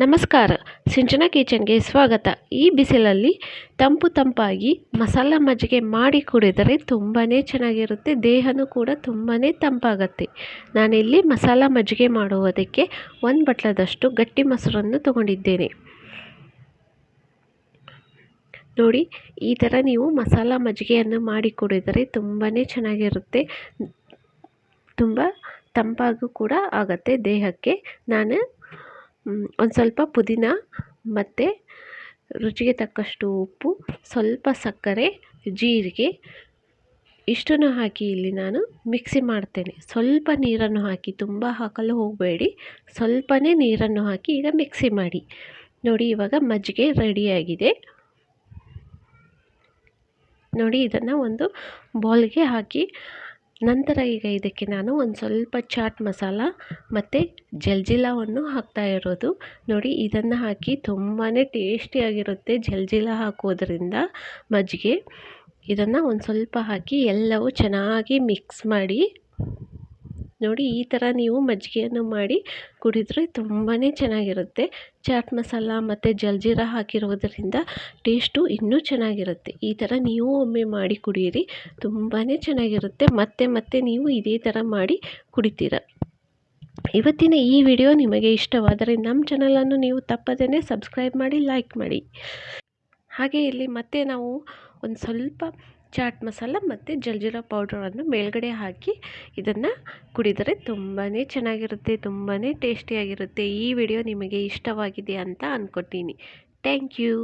ನಮಸ್ಕಾರ. ಸಿಂಚನ ಕಿಚನ್ಗೆ ಸ್ವಾಗತ. ಈ ಬಿಸಿಲಲ್ಲಿ ತಂಪು ತಂಪಾಗಿ ಮಸಾಲ ಮಜ್ಜಿಗೆ ಮಾಡಿ ಕುಡಿದರೆ ತುಂಬಾ ಚೆನ್ನಾಗಿರುತ್ತೆ, ದೇಹನೂ ಕೂಡ ತುಂಬಾ ತಂಪಾಗತ್ತೆ. ನಾನಿಲ್ಲಿ ಮಸಾಲ ಮಜ್ಜಿಗೆ ಮಾಡುವುದಕ್ಕೆ ಒಂದು ಬಟ್ಲದಷ್ಟು ಗಟ್ಟಿ ಮೊಸರನ್ನು ತಗೊಂಡಿದ್ದೇನೆ. ನೋಡಿ, ಈ ಥರ ನೀವು ಮಸಾಲ ಮಜ್ಜಿಗೆಯನ್ನು ಮಾಡಿ ಕುಡಿದರೆ ತುಂಬಾ ಚೆನ್ನಾಗಿರುತ್ತೆ, ತುಂಬ ತಂಪಾಗೂ ಕೂಡ ಆಗತ್ತೆ ದೇಹಕ್ಕೆ. ನಾನು ಒಂದು ಸ್ವಲ್ಪ ಪುದೀನ ಮತ್ತು ರುಚಿಗೆ ತಕ್ಕಷ್ಟು ಉಪ್ಪು, ಸ್ವಲ್ಪ ಸಕ್ಕರೆ, ಜೀರಿಗೆ, ಇಷ್ಟನ್ನು ಹಾಕಿ ಇಲ್ಲಿ ನಾನು ಮಿಕ್ಸಿ ಮಾಡ್ತೇನೆ. ಸ್ವಲ್ಪ ನೀರನ್ನು ಹಾಕಿ, ತುಂಬ ಹಾಕಲು ಹೋಗಬೇಡಿ. ಸ್ವಲ್ಪನೇ ನೀರನ್ನು ಹಾಕಿ ಈಗ ಮಿಕ್ಸಿ ಮಾಡಿ. ನೋಡಿ, ಇವಾಗ ಮಜ್ಜಿಗೆ ರೆಡಿಯಾಗಿದೆ ನೋಡಿ, ಇದನ್ನು ಒಂದು ಬೌಲ್ಗೆ ಹಾಕಿ ನಂತರ ಈಗ ಇದಕ್ಕೆ ನಾನು ಒಂದು ಸ್ವಲ್ಪ ಚಾಟ್ ಮಸಾಲ ಮತ್ತು ಜಲ್ಜಿಲವನ್ನು ಹಾಕ್ತಾ ಇರೋದು. ನೋಡಿ, ಇದನ್ನು ಹಾಕಿ ತುಂಬಾ ಟೇಸ್ಟಿಯಾಗಿರುತ್ತೆ ಜಲ್ಜಿಲ ಹಾಕೋದ್ರಿಂದ ಮಜ್ಜಿಗೆ. ಇದನ್ನು ಒಂದು ಸ್ವಲ್ಪ ಹಾಕಿ ಎಲ್ಲವೂ ಚೆನ್ನಾಗಿ ಮಿಕ್ಸ್ ಮಾಡಿ ನೋಡಿ ಈ ಥರ ನೀವು ಮಜ್ಜಿಗೆಯನ್ನು ಮಾಡಿ ಕುಡಿದರೆ ತುಂಬಾ ಚೆನ್ನಾಗಿರುತ್ತೆ. ಚಾಟ್ ಮಸಾಲ ಮತ್ತು ಜಲ್ಜೀರ ಹಾಕಿರೋದರಿಂದ ಟೇಸ್ಟು ಇನ್ನೂ ಚೆನ್ನಾಗಿರುತ್ತೆ. ಈ ಥರ ನೀವು ಒಮ್ಮೆ ಮಾಡಿ ಕುಡಿಯಿರಿ ತುಂಬಾ ಚೆನ್ನಾಗಿರುತ್ತೆ. ಮತ್ತೆ ಮತ್ತೆ ನೀವು ಇದೇ ಥರ ಮಾಡಿ ಕುಡಿತೀರ. ಇವತ್ತಿನ ಈ ವಿಡಿಯೋ ನಿಮಗೆ ಇಷ್ಟವಾದರೆ ನಮ್ಮ ಚಾನಲನ್ನು ನೀವು ತಪ್ಪದೇ ಸಬ್ಸ್ಕ್ರೈಬ್ ಮಾಡಿ, ಲೈಕ್ ಮಾಡಿ. ಹಾಗೆ ಇಲ್ಲಿ ಮತ್ತೆ ನಾವು ಒಂದು ಸ್ವಲ್ಪ ಚಾಟ್ ಮಸಾಲ ಮತ್ತು ಜಲ್ಜೀರಾ ಪೌಡ್ರನ್ನು ಮೇಲ್ಗಡೆ ಹಾಕಿ ಇದನ್ನು ಕುಡಿದರೆ ತುಂಬಾ ಚೆನ್ನಾಗಿರುತ್ತೆ ತುಂಬಾ ಟೇಸ್ಟಿಯಾಗಿರುತ್ತೆ. ಈ ವಿಡಿಯೋ ನಿಮಗೆ ಇಷ್ಟವಾಗಿದೆ ಅಂತ ಅಂದ್ಕೊತೀನಿ ಥ್ಯಾಂಕ್ ಯು.